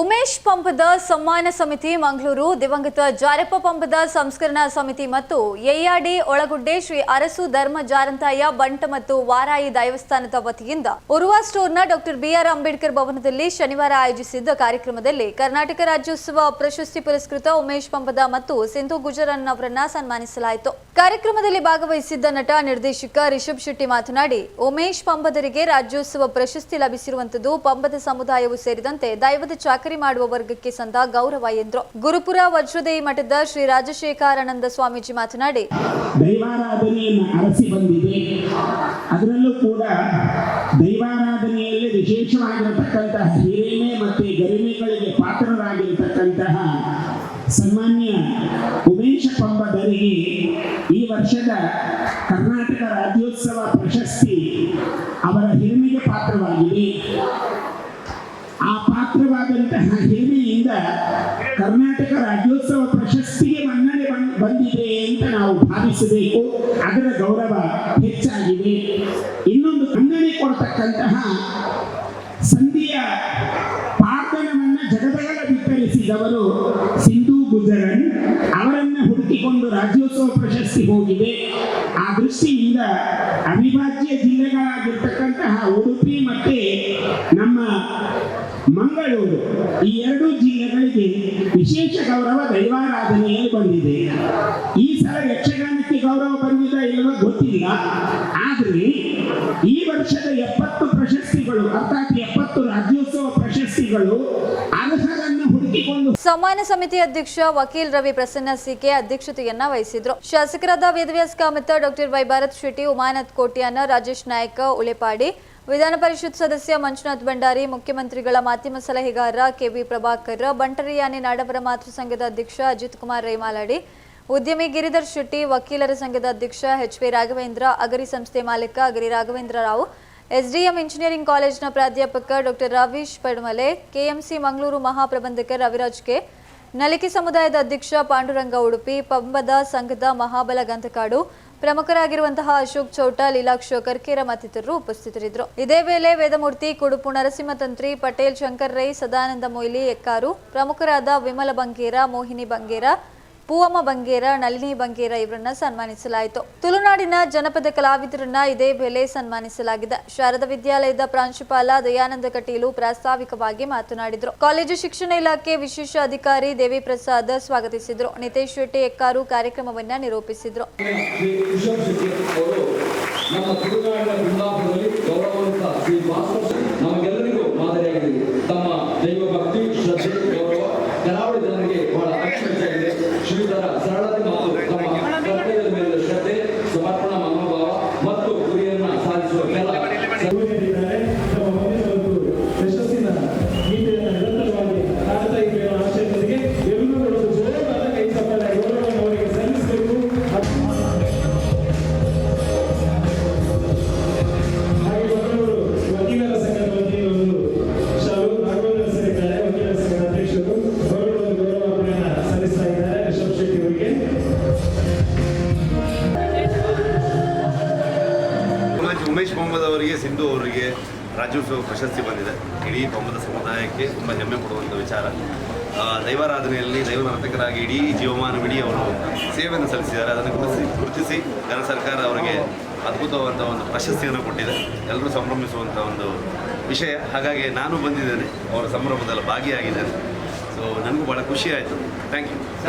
ಉಮೇಶ್ ಪಂಪದ ಸಮ್ಮಾನ ಸಮಿತಿ, ಮಂಗಳೂರು, ದಿವಂಗತ ಜಾರಪ್ಪ ಪಂಪದ ಸಂಸ್ಕರಣಾ ಸಮಿತಿ ಮತ್ತು ಎಯ್ಯಾಡಿ ಒಳಗುಡ್ಡೆ ಶ್ರೀ ಅರಸು ಧರ್ಮ ಜಾರಂತಾಯ ಬಂಟ ಮತ್ತು ವಾರಾಯಿ ದೇವಸ್ಥಾನದ ವತಿಯಿಂದ ಉರುವ ಸ್ಟೋರ್ನ ಡಾಕ್ಟರ್ ಬಿಆರ್ ಅಂಬೇಡ್ಕರ್ ಭವನದಲ್ಲಿ ಶನಿವಾರ ಆಯೋಜಿಸಿದ್ದ ಕಾರ್ಯಕ್ರಮದಲ್ಲಿ ಕರ್ನಾಟಕ ರಾಜ್ಯೋತ್ಸವ ಪ್ರಶಸ್ತಿ ಪುರಸ್ಕೃತ ಉಮೇಶ್ ಪಂಪದ ಮತ್ತು ಸಿಂಧು ಗುಜರನ್ ಅವರನ್ನ ಸನ್ಮಾನಿಸಲಾಯಿತು. ಕಾರ್ಯಕ್ರಮದಲ್ಲಿ ಭಾಗವಹಿಸಿದ್ದ ನಟ, ನಿರ್ದೇಶಕ ರಿಷಬ್ ಶೆಟ್ಟಿ ಮಾತನಾಡಿ, ಉಮೇಶ್ ಪಂಬದರಿಗೆ ರಾಜ್ಯೋತ್ಸವ ಪ್ರಶಸ್ತಿ ಲಭಿಸಿರುವಂತದ್ದು ಪಂಬದ ಸಮುದಾಯವು ಸೇರಿದಂತೆ ದೈವದ ಚಾಕರಿ ಮಾಡುವ ವರ್ಗಕ್ಕೆ ಸಂದ ಗೌರವ, ಎಂದರು. ಗುರುಪುರ ವಜ್ರದೇವಿ ಮಠದ ಶ್ರೀ ರಾಜಶೇಖರಾನಂದ ಸ್ವಾಮೀಜಿ ಮಾತನಾಡಿ ಅದರಲ್ಲೂ ರಾಜ್ಯೋತ್ಸವ ಪ್ರಶಸ್ತಿ ಅವರ ಹಿರಿಮೆಗೆ ಪಾತ್ರವಾಗಿದೆ. ಆ ಪಾತ್ರವಾದಂತಹ ಹಿರಿಮೆಯಿಂದ ಕರ್ನಾಟಕ ರಾಜ್ಯೋತ್ಸವ ಪ್ರಶಸ್ತಿಗೆ ಮನ್ನಣೆ ಬಂದಿದೆ ಅಂತ ನಾವು ಭಾವಿಸಬೇಕು. ಅದರ ಗೌರವ ಹೆಚ್ಚಾಗಿದೆ. ಇನ್ನೊಂದು ಮನ್ನಣೆ ಕೊಡ್ತಕ್ಕಂತಹ ಸಂಧಿಯ ಪಾರ್ಧನವನ್ನ ಜಗದಗಲ ವಿತರಿಸಿದವರು ಸಿಂಧು ಗುಜರನ್ ಅವರನ್ನ ಹುಡುಕಿಕೊಂಡು ರಾಜ್ಯೋತ್ಸವ ಪ್ರಶಸ್ತಿ ಹೋಗಿದೆ. ಆ ದೃಷ್ಟಿಯಿಂದ ಅವಿಭಾಜ್ಯ ಜಿಲ್ಲೆಗಳಾಗಿರ್ತಕ್ಕಂತಹ ಉಡುಪಿ ಮತ್ತೆ ನಮ್ಮ ಮಂಗಳೂರು ಈ ಎರಡು ಜಿಲ್ಲೆಗಳಿಗೆ ವಿಶೇಷ ಗೌರವ ದೈವಾರಾಧನೆಯಲ್ಲಿ ಬಂದಿದೆ. ಈ ಸಲ ಯಕ್ಷಗಾನಕ್ಕೆ ಗೌರವ ಬಂದಿದ ಇಲ್ಲವೋ ಗೊತ್ತಿಲ್ಲ. ಆದರೆ ಈ ವರ್ಷದ ಎಪ್ಪತ್ತು ಪ್ರಶಸ್ತಿಗಳು, ಅರ್ಥಾತ್ ಎಪ್ಪತ್ತು ರಾಜ್ಯೋತ್ಸವ ಪ್ರಶಸ್ತಿಗಳು ಸಮ್ಮಾನ ಸಮಿತಿ ಅಧ್ಯಕ್ಷ ವಕೀಲ್ ರವಿ ಪ್ರಸನ್ನ ಸಿಕೆ ಅಧ್ಯಕ್ಷತೆಯನ್ನ ವಹಿಸಿದ್ರು. ಶಾಸಕರಾದ ವೇದವ್ಯಾಸ್ ಕಾಮತ್, ಡಾಕ್ಟರ್ ವೈ ಭಾರತ್ ಶೆಟ್ಟಿ, ಉಮಾನಾಥ್ ಕೋಟ್ಯಾನ, ರಾಜೇಶ್ ನಾಯಕ ಉಳೆಪಾಡಿ ವಿಧಾನ ಪರಿಷತ್ ಸದಸ್ಯ ಮಂಜುನಾಥ್ ಭಂಡಾರಿ, ಮುಖ್ಯಮಂತ್ರಿಗಳ ಮಾಧ್ಯಮ ಸಲಹೆಗಾರ ಕೆವಿ ಪ್ರಭಾಕರ್, ಬಂಟರಿಯಾನೆ ನಾಡವರ ಮಾತೃ ಸಂಘದ ಅಧ್ಯಕ್ಷ ಅಜಿತ್ ಕುಮಾರ್ ರೈಮಾಲಾಡಿ, ಉದ್ಯಮಿ ಗಿರಿಧರ್ ಶೆಟ್ಟಿ, ವಕೀಲರ ಸಂಘದ ಅಧ್ಯಕ್ಷ ಎಚ್ ವಿ ರಾಘವೇಂದ್ರ, ಅಗರಿ ಸಂಸ್ಥೆ ಮಾಲೀಕ ಅಗರಿ ರಾಘವೇಂದ್ರ ರಾವ್ ಎಸ್ಡಿಎಂ ಇಂಜಿನಿಯರಿಂಗ್ ಕಾಲೇಜಿನ ಪ್ರಾಧ್ಯಾಪಕ ಡಾಕ್ಟರ್ ರವೀಶ್ ಪಡ್ಮಲೆ, ಕೆಎಂಸಿ ಮಂಗಳೂರು ಮಹಾಪ್ರಬಂಧಕ ರವಿರಾಜ್ ಕೆ ನಲಿಕೆ ಸಮುದಾಯದ ಅಧ್ಯಕ್ಷ ಪಾಂಡುರಂಗ ಉಡುಪಿ, ಪಂಬದ ಸಂಘದ ಮಹಾಬಲ ಗಂಧಕಾಡು ಪ್ರಮುಖರಾಗಿರುವಂತಹ ಅಶೋಕ್ ಚೌಟ ಲೀಲಾಕ್ಷ ಕರ್ಕೇರ ಮತ್ತಿತರರು ಉಪಸ್ಥಿತರಿದ್ದರು. ಇದೇ ವೇಳೆ ವೇದಮೂರ್ತಿ, ಕುಡುಪು ನರಸಿಂಹತಂತ್ರಿ, ಪಟೇಲ್ ಶಂಕರ್ ರೈ, ಸದಾನಂದ ಮೊಯ್ಲಿ, ಎಕ್ಕಾರು, ಪ್ರಮುಖರಾದ ವಿಮಲ ಬಂಗೇರ, ಮೋಹಿನಿ ಬಂಗೇರ ಪೂವಮ್ಮ ಬಂಗೇರ, ನಳಿನಿ ಬಂಗೇರ ಇವರನ್ನ ಸನ್ಮಾನಿಸಲಾಯಿತು. ತುಳುನಾಡಿನ ಜನಪದ ಕಲಾವಿದರನ್ನ ಇದೇ ವೇಳೆ ಸನ್ಮಾನಿಸಲಾಗಿದೆ. ಶಾರದಾ ವಿದ್ಯಾಲಯದ ಪ್ರಾಂಶುಪಾಲ ದಯಾನಂದ ಕಟೀಲು ಪ್ರಾಸ್ತಾವಿಕವಾಗಿ ಮಾತನಾಡಿದರು. ಕಾಲೇಜು ಶಿಕ್ಷಣ ಇಲಾಖೆ ವಿಶೇಷ ಅಧಿಕಾರಿ ದೇವಿ ಪ್ರಸಾದ್ ಸ್ವಾಗತಿಸಿದರು. ನಿತೇಶ್ ಶೆಟ್ಟಿ ಎಕ್ಕಾರು ಕಾರ್ಯಕ್ರಮವನ್ನ ನಿರೂಪಿಸಿದ್ರು. ಶ್ರೀಧರ ಸರಳತೆ ಸಿಂಧು ಅವರಿಗೆ ರಾಜ್ಯೋತ್ಸವ ಪ್ರಶಸ್ತಿ ಬಂದಿದೆ. ಇಡೀ ಪಂಬದ ಸಮುದಾಯಕ್ಕೆ ತುಂಬ ಹೆಮ್ಮೆ ಕೊಡುವಂಥ ವಿಚಾರ. ದೈವಾರಾಧನೆಯಲ್ಲಿ ದೈವ ನರ್ತಕರಾಗಿ ಇಡೀ ಜೀವಮಾನವಿಡಿ ಅವರು ಸೇವೆಯನ್ನು ಸಲ್ಲಿಸಿದ್ದಾರೆ. ಅದನ್ನು ಗುರುತಿಸಿ ಗುರುತಿಸಿ ಕನ್ನಡ ಸರ್ಕಾರ ಅವರಿಗೆ ಅದ್ಭುತವಾದಂಥ ಒಂದು ಪ್ರಶಸ್ತಿಯನ್ನು ಕೊಟ್ಟಿದೆ. ಎಲ್ಲರೂ ಸಂಭ್ರಮಿಸುವಂಥ ಒಂದು ವಿಷಯ. ಹಾಗಾಗಿ ನಾನು ಬಂದಿದ್ದೇನೆ. ಅವರ ಸಂಭ್ರಮದಲ್ಲಿ ಭಾಗಿಯಾಗಿದ್ದೇನೆ. ಸೊ ನನಗೂ ಭಾಳ ಖುಷಿ ಆಯಿತು. Thank you